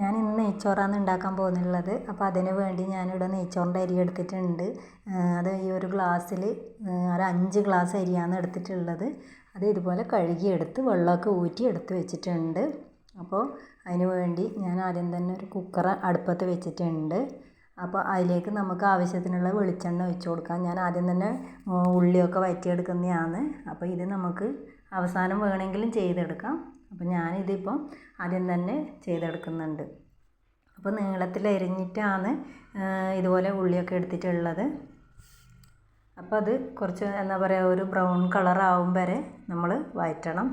ഞാൻ ഇന്ന് നെയ്ച്ചോറാണ് ഉണ്ടാക്കാൻ പോകുന്നുള്ളത്. അപ്പോൾ അതിന് വേണ്ടി ഞാനിവിടെ നെയ്ച്ചോറിന്റെ അരി എടുത്തിട്ടുണ്ട്. അത് ഈ ഒരു ഗ്ലാസ്സിൽ ഒരു അഞ്ച് ഗ്ലാസ് അരിയാണ് എടുത്തിട്ടുള്ളത്. അത് ഇതുപോലെ കഴുകിയെടുത്ത് വെള്ളമൊക്കെ ഊറ്റി എടുത്ത് വെച്ചിട്ടുണ്ട്. അപ്പോൾ അതിന് വേണ്ടി ഞാൻ ആദ്യം തന്നെ ഒരു കുക്കർ അടുപ്പത്ത് വെച്ചിട്ടുണ്ട്. അപ്പോൾ അതിലേക്ക് നമുക്ക് ആവശ്യത്തിനുള്ള വെളിച്ചെണ്ണ ഒഴിച്ച് കൊടുക്കാം. ഞാൻ ആദ്യം തന്നെ ഉള്ളിയൊക്കെ വഴറ്റിയെടുക്കുന്നതാണ് അപ്പോൾ ഇത് നമുക്ക് അവസാനം വേണമെങ്കിലും ചെയ്തെടുക്കാം. അപ്പോൾ ഞാനിതിപ്പം ആദ്യം തന്നെ ചെയ്തെടുക്കുന്നുണ്ട്. അപ്പോൾ നീളത്തിൽ എരിഞ്ഞിട്ടാണ് ഇതുപോലെ ഉള്ളിയൊക്കെ എടുത്തിട്ടുള്ളത്. അപ്പോൾ അത് കുറച്ച് എന്താ പറയുക ഒരു ബ്രൗൺ കളർ ആവും വരെ നമ്മൾ വഴറ്റണം.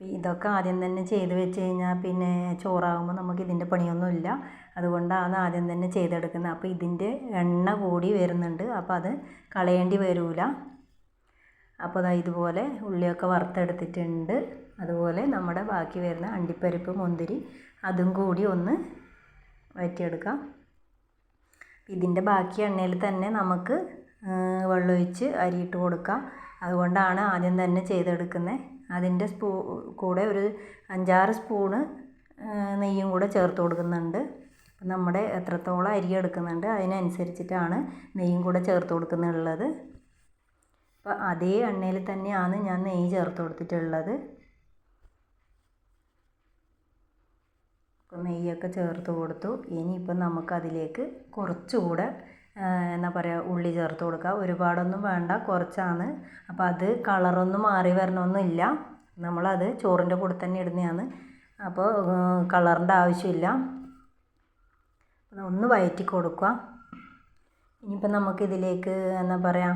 ഇതൊക്കെ ആദ്യം തന്നെ ചെയ്ത് വെച്ച് കഴിഞ്ഞാൽ പിന്നെ ചോറാകുമ്പോൾ നമുക്ക് ഇതിന്റെ പണിയൊന്നുമില്ല. അതുകൊണ്ടാണ് ആദ്യം തന്നെ ചെയ്തെടുക്കുന്നത്. അപ്പോൾ ഇതിന്റെ എണ്ണ കൂടി വരുന്നുണ്ട്. അപ്പോൾ അത് കളയേണ്ടി വരില്ല അപ്പോൾ ദാ ഇതുപോലെ ഉള്ളിയൊക്കെ വറുത്തെടുത്തിട്ടുണ്ട്. അതുപോലെ നമ്മുടെ ബാക്കി വരുന്ന അണ്ടിപ്പരിപ്പ് മുന്തിരി അതും കൂടി ഒന്ന് വഴറ്റിയെടുക്കാം ഇതിന്റെ ബാക്കി എണ്ണയിൽ തന്നെ നമുക്ക് വെള്ളമൊഴിച്ച് അരിയിട്ട് കൊടുക്കാം. അതുകൊണ്ടാണ് ആദ്യം തന്നെ ചെയ്തെടുക്കുന്നത്. അതിന്റെ സ്പൂ കൂടെ ഒരു അഞ്ചാറ് സ്പൂണ് നെയ്യും കൂടെ ചേർത്ത് കൊടുക്കുന്നുണ്ട്. നമ്മുടെ എത്രത്തോളം അരി എടുക്കുന്നുണ്ട് അതിനനുസരിച്ചിട്ടാണ് നെയ്യും കൂടെ ചേർത്ത് കൊടുക്കുന്നുള്ളത്. അപ്പോൾ അതേ എണ്ണയിൽ തന്നെയാണ് ഞാൻ നെയ്യ് ചേർത്ത് കൊടുത്തിട്ടുള്ളത്. നെയ്യൊക്കെ ചേർത്ത് കൊടുത്തു. ഇനിയിപ്പം നമുക്കതിലേക്ക് കുറച്ചുകൂടെ എന്താ പറയുക ഉള്ളി ചേർത്ത് കൊടുക്കുക ഒരുപാടൊന്നും വേണ്ട കുറച്ചാണ്. അപ്പോൾ അത് കളറൊന്നും മാറി വരണമൊന്നുമില്ല. നമ്മളത് ചോറിന്റെ കൂടെ തന്നെ ഇടുന്നതാണ്. അപ്പോൾ കളറിന്റെ ആവശ്യമില്ല. ഒന്ന് വയറ്റി കൊടുക്കുക. ഇനിയിപ്പോൾ നമുക്കിതിലേക്ക് എന്താ പറയുക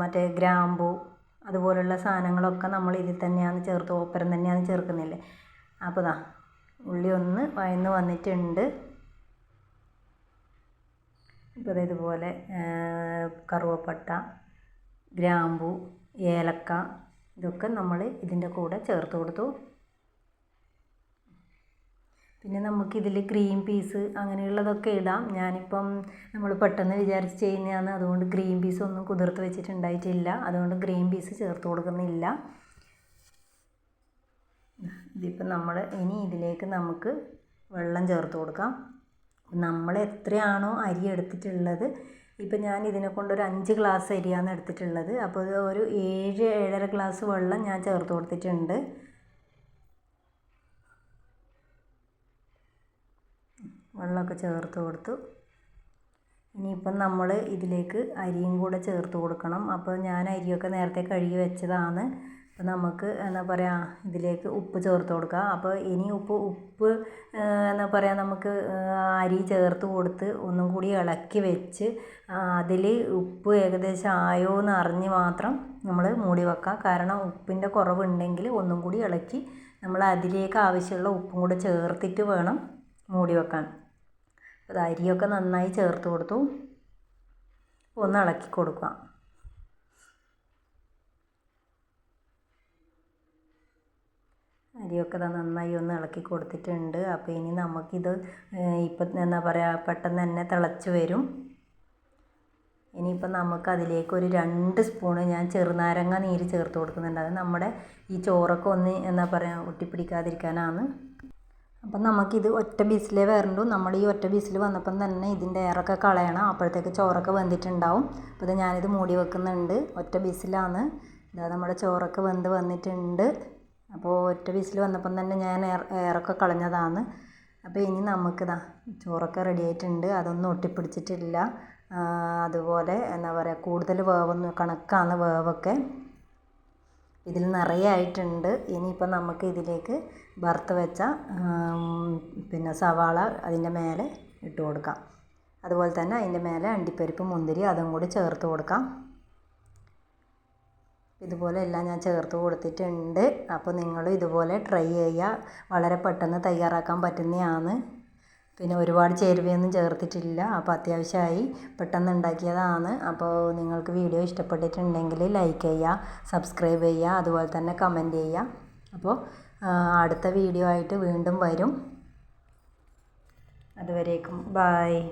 മറ്റേ ഗ്രാമ്പു അതുപോലുള്ള സാധനങ്ങളൊക്കെ നമ്മൾ ഇതിൽ തന്നെയാണ് ചേർത്ത് ഓപ്പരം തന്നെയാണ് ചേർക്കുന്നില്ലേ? അപ്പോൾ ദാ ഉള്ളി ഒന്ന് വയന്ന് വന്നിട്ടുണ്ട്. ഇപ്പോൾ ഇതുപോലെ കറുവപ്പട്ട ഗ്രാമ്പു ഏലക്ക ഇതൊക്കെ നമ്മൾ ഇതിന്റെ കൂടെ ചേർത്ത് കൊടുത്തു. പിന്നെ നമുക്കിതിൽ ക്രീം പീസ് അങ്ങനെയുള്ളതൊക്കെ ഇടാം. ഞാനിപ്പം നമ്മൾ പെട്ടെന്ന് വിചാരിച്ച് ചെയ്യുന്നതാണ്. അതുകൊണ്ട് ക്രീം പീസ് ഒന്നും കുതിർത്ത് വെച്ചിട്ടുണ്ടായിട്ടില്ല. അതുകൊണ്ട് ക്രീം പീസ് ചേർത്ത് കൊടുക്കുന്നില്ല. ഇതിപ്പം നമ്മൾ ഇനി ഇതിലേക്ക് നമുക്ക് വെള്ളം ചേർത്ത് കൊടുക്കാം. നമ്മൾ എത്രയാണോ അരി എടുത്തിട്ടുള്ളത് ഇപ്പം ഞാൻ ഇതിനെ കൊണ്ട് ഒരു അഞ്ച് ഗ്ലാസ് അരിയാണ് എടുത്തിട്ടുള്ളത്. അപ്പോൾ ഒരു ഏഴ് ഏഴര ഗ്ലാസ് വെള്ളം ഞാൻ ചേർത്ത് കൊടുത്തിട്ടുണ്ട്. വെള്ളമൊക്കെ ചേർത്ത് കൊടുത്തു. ഇനിയിപ്പം നമ്മൾ ഇതിലേക്ക് അരിയും കൂടെ ചേർത്ത് കൊടുക്കണം. അപ്പോൾ ഞാൻ അരിയൊക്കെ നേരത്തെ കഴുകി വെച്ചതാണ്. അപ്പോൾ നമുക്ക് എന്താ പറയുക ഇതിലേക്ക് ഉപ്പ് ചേർത്ത് കൊടുക്കുക അപ്പോൾ ഇനി ഉപ്പ് ഉപ്പ് എന്താ പറയുക നമുക്ക് അരി ചേർത്ത് കൊടുത്ത് ഒന്നും കൂടി ഇളക്കി വെച്ച് അതിൽ ഉപ്പ് ഏകദേശം ആയോ എന്ന് അറിഞ്ഞ് മാത്രം നമ്മൾ മൂടി വെക്കാം. കാരണം ഉപ്പിന്റെ കുറവുണ്ടെങ്കിൽ ഒന്നും കൂടി ഇളക്കി നമ്മൾ അതിലേക്ക് ആവശ്യമുള്ള ഉപ്പും കൂടെ ചേർത്തിട്ട് വേണം മൂടി വെക്കാൻ. അത് അരിയൊക്കെ നന്നായി ചേർത്ത് കൊടുത്തു. ഒന്ന് ഇളക്കി കൊടുക്കുക. അരിയൊക്കെ നന്നായി ഒന്ന് ഇളക്കി കൊടുത്തിട്ടുണ്ട്. അപ്പോൾ ഇനി നമുക്കിത് ഇപ്പം എന്താ പറയുക പെട്ടെന്ന് തന്നെ തിളച്ച് വരും. ഇനിയിപ്പം നമുക്ക് അതിലേക്ക് ഒരു രണ്ട് സ്പൂണ് ഞാൻ ചെറുനാരങ്ങ നീര് ചേർത്ത് കൊടുക്കുന്നുണ്ട്. അത് നമ്മുടെ ഈ ചോറൊക്കെ ഒന്ന് എന്താ പറയുക ഒട്ടിപ്പിടിക്കാതിരിക്കാനാണ്. അപ്പം നമുക്കിത് ഒറ്റ ബീസിലേ വരണ്ടു. നമ്മൾ ഈ ഒറ്റ ബീസിൽ വന്നപ്പം തന്നെ ഇതിന്റെ എയറൊക്കെ കളയണം. അപ്പോഴത്തേക്ക് ചോറൊക്കെ വെന്തിട്ടുണ്ടാവും. അപ്പോൾ ഇത് ഞാനിത് മൂടി വെക്കുന്നുണ്ട്. ഒറ്റ ബീസിലാണ്. ഇതാ നമ്മുടെ ചോറൊക്കെ വെന്ത് വന്നിട്ടുണ്ട്. അപ്പോൾ ഒറ്റ ബീസിൽ വന്നപ്പം തന്നെ ഞാൻ എയർ എയറൊക്കെ കളഞ്ഞതാണ്. അപ്പോൾ ഇനി നമുക്കിതാ ചോറൊക്കെ റെഡി ആയിട്ടുണ്ട്. അതൊന്നും ഒട്ടിപ്പിടിച്ചിട്ടില്ല. അതുപോലെ എന്താ പറയുക കൂടുതൽ വേവൊന്നും കണക്കാണ് വേവൊക്കെ. ഇതിൽ നിറയെ ആയിട്ടുണ്ട്. ഇനിയിപ്പോൾ നമുക്ക് ഇതിലേക്ക് വറുത്ത് വെച്ച പിന്നെ സവാള അതിന്റെ മേലെ ഇട്ട് കൊടുക്കാം. അതുപോലെ തന്നെ അതിന്റെ മേലെ അണ്ടിപ്പരിപ്പ് മുന്തിരി അതും കൂടി ചേർത്ത് കൊടുക്കാം. ഇതുപോലെ എല്ലാം ഞാൻ ചേർത്ത് കൊടുത്തിട്ടുണ്ട്. അപ്പോൾ നിങ്ങളും ഇതുപോലെ ട്രൈ ചെയ്യുക. വളരെ പെട്ടെന്ന് തയ്യാറാക്കാൻ പറ്റുന്നതാണ്. പിന്നെ ഒരുപാട് ചേരുവയൊന്നും ചേർത്തിട്ടില്ല. അപ്പോൾ അത്യാവശ്യമായി പെട്ടെന്ന് ഉണ്ടാക്കിയതാണ് അപ്പോൾ നിങ്ങൾക്ക് വീഡിയോ ഇഷ്ടപ്പെട്ടിട്ടുണ്ടെങ്കിൽ ലൈക്ക് ചെയ്യുക സബ്സ്ക്രൈബ് ചെയ്യുക അതുപോലെ തന്നെ കമന്റ് ചെയ്യുക. അപ്പോൾ അടുത്ത വീഡിയോ ആയിട്ട് വീണ്ടും വരും. അതുവരേക്കും. ബായ്